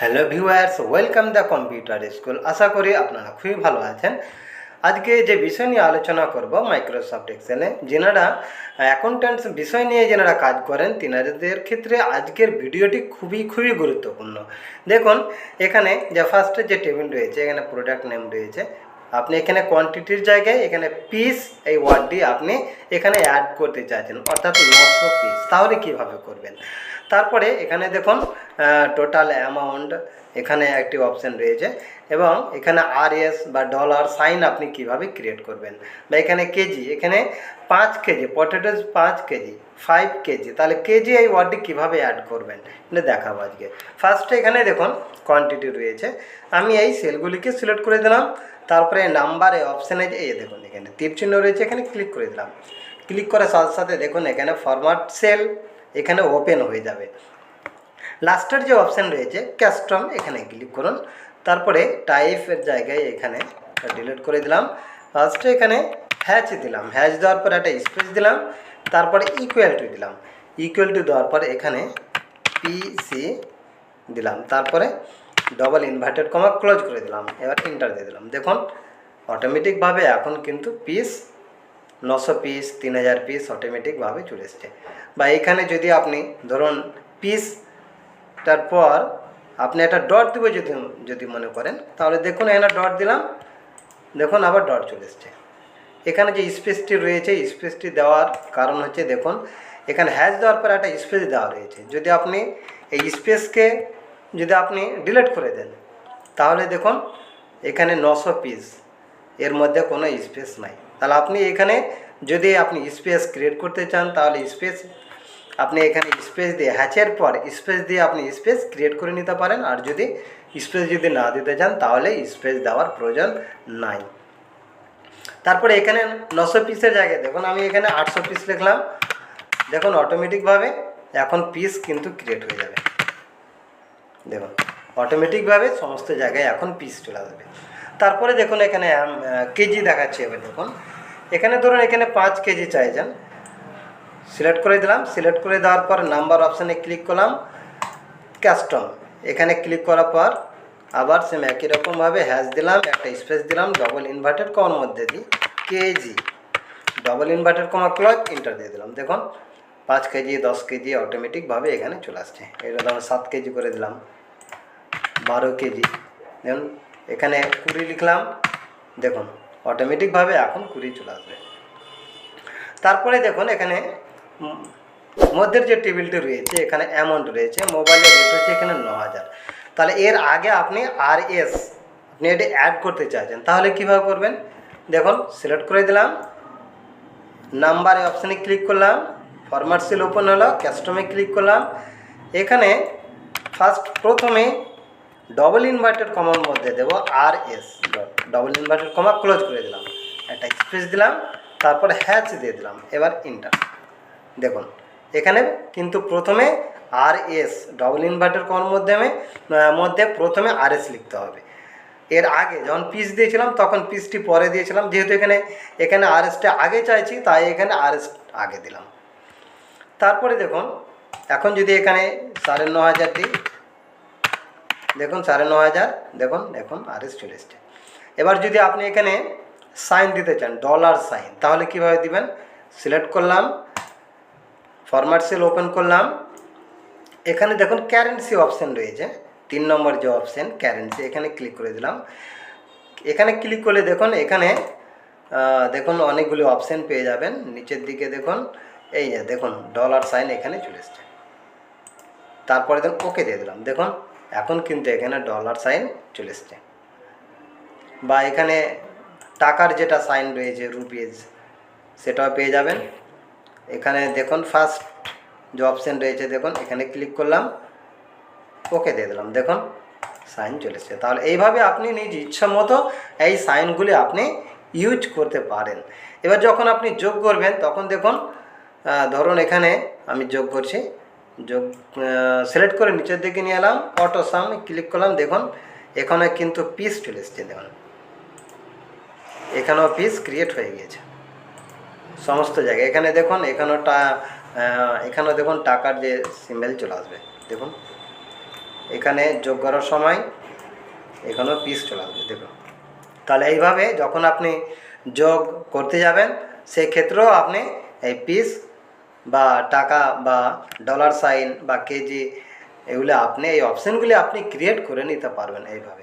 Hello viewers welcome the computer school আশা করি আপনারা খুবই ভালো আছেন। আজকে যে বিষয় নিয়ে আলোচনা করব মাইক্রোসফট এক্সেলে যেনারা অ্যাকাউন্ট্যান্টস বিষয় নিয়ে যেনারা কাজ করেন, তিনাদের ক্ষেত্রে আজকের ভিডিওটি খুবই খুবই গুরুত্বপূর্ণ। দেখুন, এখানে যে ফার্স্টে যে টেবিল রয়েছে, এখানে প্রোডাক্ট নেম রয়েছে। আপনি এখানে কোয়ান্টিটির জায়গায়, এখানে পিস এই ওয়ার্ডটি আপনি এখানে অ্যাড করতে চাইছেন, অর্থাৎ নশো পিস তাহলে কীভাবে করবেন? তারপরে এখানে দেখুন টোটাল অ্যামাউন্ট এখানে একটি অপশান রয়েছে এবং এখানে আর এস বা ডলার সাইন আপনি কীভাবে ক্রিয়েট করবেন? বা এখানে কেজি, এখানে পাঁচ কেজি পটেটোস পাঁচ K G five K G, তাহলে কেজি এই ওয়ার্ডটি কীভাবে অ্যাড করবেন? এটা দেখাবো আজকে। ফার্স্টে এখানে দেখুন কোয়ান্টিটি রয়েছে। আমি এই সেলগুলিকে সিলেক্ট করে দিলাম, তারপরে নাম্বারে অপশানে যে, এই দেখুন এখানে তীর চিহ্ন রয়েছে, এখানে ক্লিক করে দিলাম। ক্লিক করার সাথে সাথে দেখুন এখানে ফরম্যাট সেল এখানে ওপেন হয়ে যাবে। লাস্টের যে অপশান রয়েছে কাস্টম এখানে ক্লিক করুন। তারপরে টাইপের জায়গায় এখানে ডিলিট করে দিলাম। ফার্স্টে এখানে হ্যাচ দিলাম। হ্যাচ দেওয়ার পর একটা স্পেস দিলাম। তারপরে ইকুয়াল টু দিলাম। ইকুয়াল টু দেওয়ার পর এখানে পিসি দিলাম। তারপরে ডবল ইনভার্টেড কমা ক্লোজ করে দিলাম। এবার ইন্টার দিয়ে দিলাম। দেখুন অটোমেটিকভাবে এখন কিন্তু পিস নশো পিস তিন হাজার পিস অটোমেটিকভাবে চলে এসছে। বা এখানে যদি আপনি ধরুন পিসটার পর আপনি একটা ডট দেবো যদি যদি মনে করেন। তাহলে দেখুন, এখানে ডট দিলাম। দেখুন, আবার ডট চলে এসছে। এখানে যে স্পেসটি রয়েছে স্পেসটি দেওয়ার কারণ হচ্ছে, দেখুন, এখানে হ্যাশ দেওয়ার পর একটা স্পেস দেওয়া রয়েছে। যদি আপনি এই স্পেসকে যদি আপনি ডিলিট করে দেন, তাহলে দেখুন, এখানে নশো পিস এর মধ্যে কোনো স্পেস নাই। তাহলে আপনি এখানে যদি আপনি স্পেস ক্রিয়েট করতে চান, তাহলে স্পেস আপনি এখানে স্পেস দিয়ে হ্যাচের পর স্পেস দিয়ে আপনি স্পেস ক্রিয়েট করে নিতে পারেন। আর যদি স্পেস যদি না দিতে চান, তাহলে স্পেস দেওয়ার প্রয়োজন নাই। তারপরে এখানে নশো পিসের জায়গায়, দেখুন আমি এখানে আটশো পিস লিখলাম। দেখুন অটোমেটিকভাবে এখন পিস কিন্তু ক্রিয়েট হয়ে যাবে। দেখুন অটোমেটিকভাবে সমস্ত জায়গায় এখন পিস চলে যাবে। তারপরে দেখুন এখানে কেজি দেখাচ্ছে এবার দেখুন। এখানে ধরুন এখানে পাঁচ কেজি চাইছেন। সিলেক্ট করে দিলাম। সিলেক্ট করে দেওয়ার পর নাম্বার অপশানে ক্লিক করলাম। কাস্টম এখানে ক্লিক করার পর আবার সেম একই রকমভাবে হ্যাশ দিলাম, একটা স্পেস দিলাম ডবল ইনভার্টেড কমার মধ্যে দিই K G double inverted comma close enter দিয়ে দিলাম। দেখুন, পাঁচ কেজি দশ কেজি অটোমেটিকভাবে এখানে চলে আসছে। এটা ধরুন সাত কেজি করে দিলাম। বারো কেজি দেখুন, এখানে কুড়ি লিখলাম। দেখুন অটোমেটিকভাবে এখন কুড়ি চলে আসবে। তারপরে দেখুন, এখানে মধ্যের যে টেবিলটি রয়েছে, এখানে অ্যামাউন্ট রয়েছে মোবাইলের রেট হচ্ছে এখানে ন হাজার তাহলে এর আগে আপনি আর এস আপনি এটি অ্যাড করতে চাইছেন, তাহলে কীভাবে করবেন? দেখুন সিলেক্ট করে দিলাম নাম্বারে অপশানে ক্লিক করলাম ফরম্যাট সেল ওপেন হলো কাস্টমে ক্লিক করলাম। এখানে ফার্স্ট প্রথমে ডবল ইনভার্টেড কমার মধ্যে দেবো R S double inverted comma close করে দিলাম। একটা স্পেস দিলাম, তারপর হ্যাচ দিয়ে দিলাম, এবার ইন্টার দেখুন, এখানে কিন্তু প্রথমে আর এস ডবল ইনভার্টার কমার মাধ্যমে মধ্যে প্রথমে আর এস লিখতে হবে। এর আগে যখন পিস দিয়েছিলাম, তখন পিসটি পরে দিয়েছিলাম। যেহেতু এখানে এখানে আর এসটা আগে চাইছি, তাই এখানে আর এস আগে দিলাম। তারপরে দেখুন, এখন যদি এখানে সাড়ে ন হাজার দিই, দেখুন সাড়ে ন হাজার, দেখুন এখন আর এস চলে এসছে। এবার যদি আপনি এখানে সাইন দিতে চান ডলার সাইন তাহলে কীভাবে দিবেন? সিলেক্ট করলাম ফরম্যাট সেল ওপেন করলাম। এখানে দেখুন ক্যারেন্সি অপশান রয়েছে। তিন নম্বর যে অপশান ক্যারেন্সি এখানে ক্লিক করে দিলাম। এখানে ক্লিক করলে দেখুন, এখানে দেখুন অনেকগুলি অপশান পেয়ে যাবেন। নিচের দিকে দেখুন, এই যে দেখুন ডলার সাইন এখানে চলে এসছে। তারপরে দেখুন ওকে দিয়ে দিলাম। দেখুন, এখন কিন্তু এখানে ডলার সাইন চলে এসছে। বা এখানে টাকার যেটা সাইন রয়েছে রুপিজ সেটাও পেয়ে যাবেন। এখানে দেখুন ফার্স্ট যে অপশান রয়েছে, দেখুন, এখানে ক্লিক করলাম ওকে দিয়ে দিলাম, দেখুন সাইন চলেছে তাহলে এইভাবে আপনি নিজ ইচ্ছা মতো এই সাইনগুলি আপনি ইউজ করতে পারেন। এবার যখন আপনি যোগ করবেন, তখন দেখুন ধরুন এখানে আমি যোগ করছি, যোগ সিলেক্ট করে নিচের দিকে নিয়ে এলাম অটো সাম ক্লিক করলাম, দেখুন, এখানে কিন্তু পিস চলে এসছে, দেখুন। এখানেও পিস ক্রিয়েট হয়ে গিয়েছে। সমস্ত জায়গায়। এখানে দেখুন, এখানেও টা এখানেও দেখুন টাকার যে সিম্বল চলে আসবে। দেখুন, এখানে যোগ করার সময় এখানেও পিস চলে আসবে, দেখুন। তাহলে এইভাবে যখন আপনি যোগ করতে যাবেন সেই ক্ষেত্রেও আপনি এই পিস বা টাকা বা ডলার সাইন বা কেজি, এগুলো আপনি, এই অপশানগুলি আপনি ক্রিয়েট করে নিতে পারবেন এইভাবে।